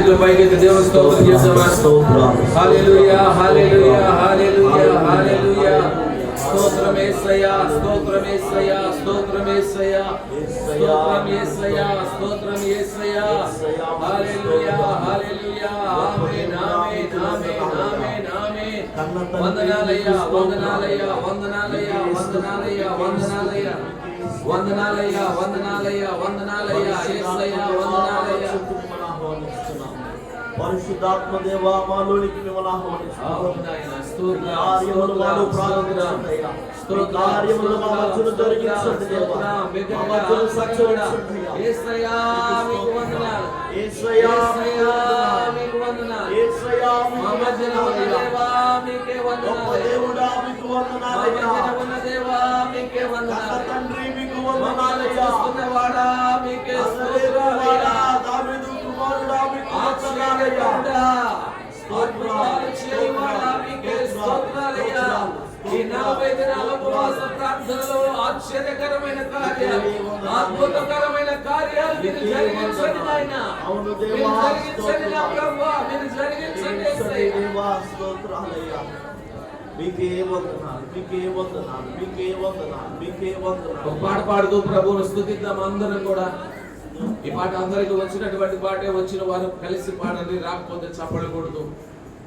Dubai के देव स्तोत्र ये सब। स्तोत्र। Hallelujah hallelujah hallelujah hallelujah. स्तोत्र में सया स्तोत्र में सया स्तोत्र में सया स्तोत्र हालेलुया हालेलुया। आमेन आमेन आमेन आमेन आमेन। वंदनालय वंदनालय वंदनालय वंदनालय वंदनालय। वंदनालय वंदनालय वंदनालय येसया वंदनालय। పరిశుద్ధాత్మ దేవ మాలోనికి మిమ్మల్ని ఆహ్వానిస్తున్నాము కార్యములు మాలో ప్రారంభించండియా కార్యములు మా మధ్యను జరిగించండి దేవ మా మధ్యను సత్యవండి ఏసయ్యా మీకు వందనాలు ఏసయ్యా మీకు వందనాలు ఏసయ్యా మా మధ్యన ఉన్న దేవా మీకే వందనాలు దేవుడా మీకు వందనాలు మా మధ్యన ఉన్న దేవా మీకే వందనాలు తండ్రి మీకు వందనాలు చేస్తున్నవాడా చేయవాడా, మీకే స్తోత్రాలయ్యా. ఈ నలభై దినాల ఉపవాస ప్రార్థనలో ఆశ్చర్యకరమైన కార్యాలు అద్భుతకరమైన కార్యాలు మీరు జరిగించండి నాయన అవును మీరు జరిగించండి నా మీరు జరిగించండి స్తోత్రాలయ్యా. మీకే వందనాలు మీకే వందనాలు మీకే వందనాలు మీకే వందనాలు పాట పాడుతూ ప్రభువును స్థుతిద్దాం అందరం కూడా ఈ పాట అందరికి వచ్చినటువంటి పాటే వచ్చిన వారు కలిసి పాడండి రాకపోతే చప్పలు కొడుతూ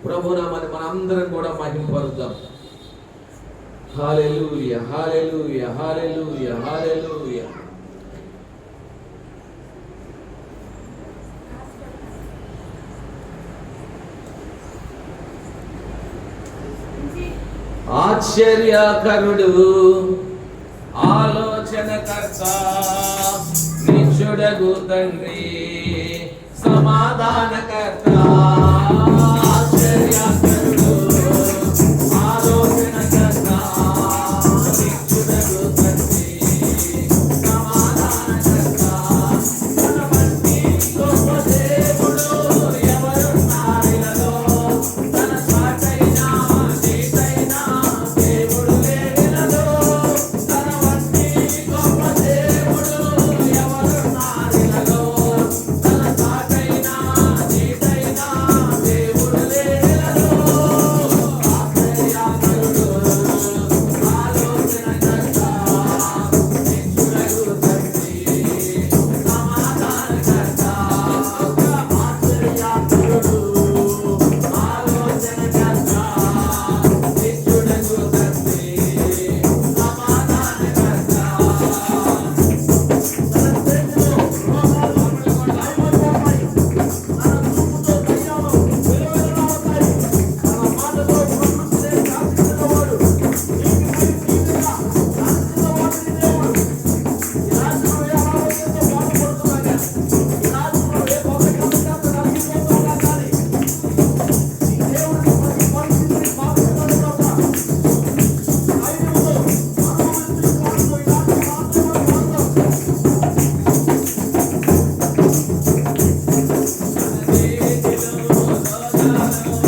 ప్రభు నామాన్ని మన అందరం కూడా మహింపరుద్దాం. Hallelujah hallelujah hallelujah hallelujah. ఆశ్చర్యకరుడు ఆలోచనకర్త యేసుడగు తండ్రి సమాధానకర్త ఆశ్చర్యాస్త time.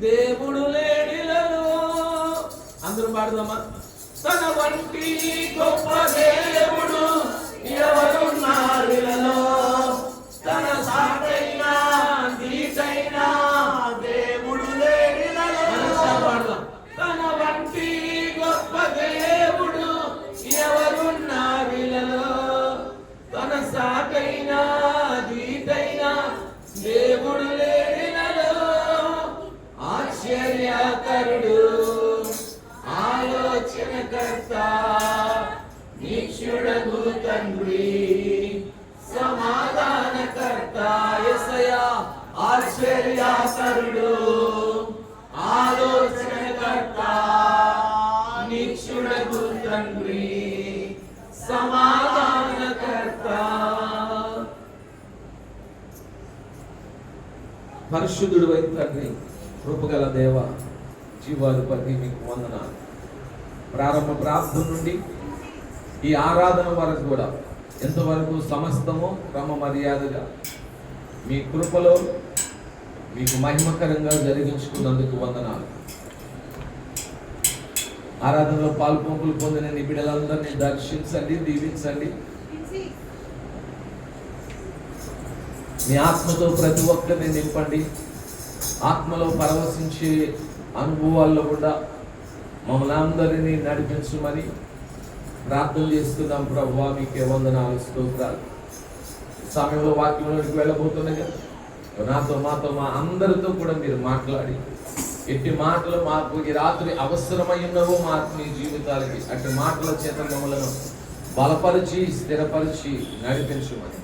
దేవుడు లేడిలలో అందరూ పాడదామా? తన వంటి గొప్ప దేవుడు ఆశ్చర్యకరుడు ఆలోచనకర్త నిక్షుడగు తండ్రి. సమాధానకర్త ఎసయ ఆశ్చర్యకరుడు ఆలోచనకర్త నిక్షుడగు తండ్రి. సమాధానకర్త. పరిశుద్ధుడు అయిన తండ్రి కృపగల దేవ జీవాధిపతి మీకు వందనాలు. ప్రారంభ ప్రార్థన నుండి ఈ ఆరాధన వరకు కూడా ఎంతవరకు సమస్తము క్రమ మర్యాదగా మీ కృపలో మీకు మహిమకరంగా జరిగించుకున్నందుకు వందనాలు. ఆరాధనలో పాల్పొంపులు పొందిన నిబిడలందరినీ దర్శించండి దీవించండి. మీ ఆత్మతో ప్రతి ఒక్కరిని నింపండి. ఆత్మలో పరవశించే అనుభవాల్లో కూడా మమ్మల్ని అందరినీ నడిపించమని ప్రార్థన చేస్తున్నాం ప్రభు మీకే వందనాలు స్తోత్రాలు. సమయంలో వాక్యంలోకి వెళ్ళబోతున్నాయి కదా. నాతో మాతో మా అందరితో కూడా మీరు మాట్లాడి ఎట్టి మాటలు మాకు ఈ రాత్రి అవసరమై ఉన్నవో మా మీ జీవితాలకి అటు మాటల చేత మమ్మలను బలపరిచి స్థిరపరిచి నడిపించమని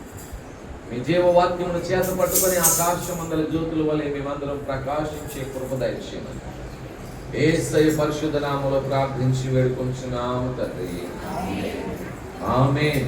మీ జీవవాక్యమును చేత పట్టుకొని ఆకాశమందల జ్యోతుల వలె మేమందరం ప్రకాశించే కృప దయచేయమని ఏసై పరిశుద్ధ నామలో ప్రార్థించి వేడుకొంచున్నాము తండ్రి. ఆమేన్.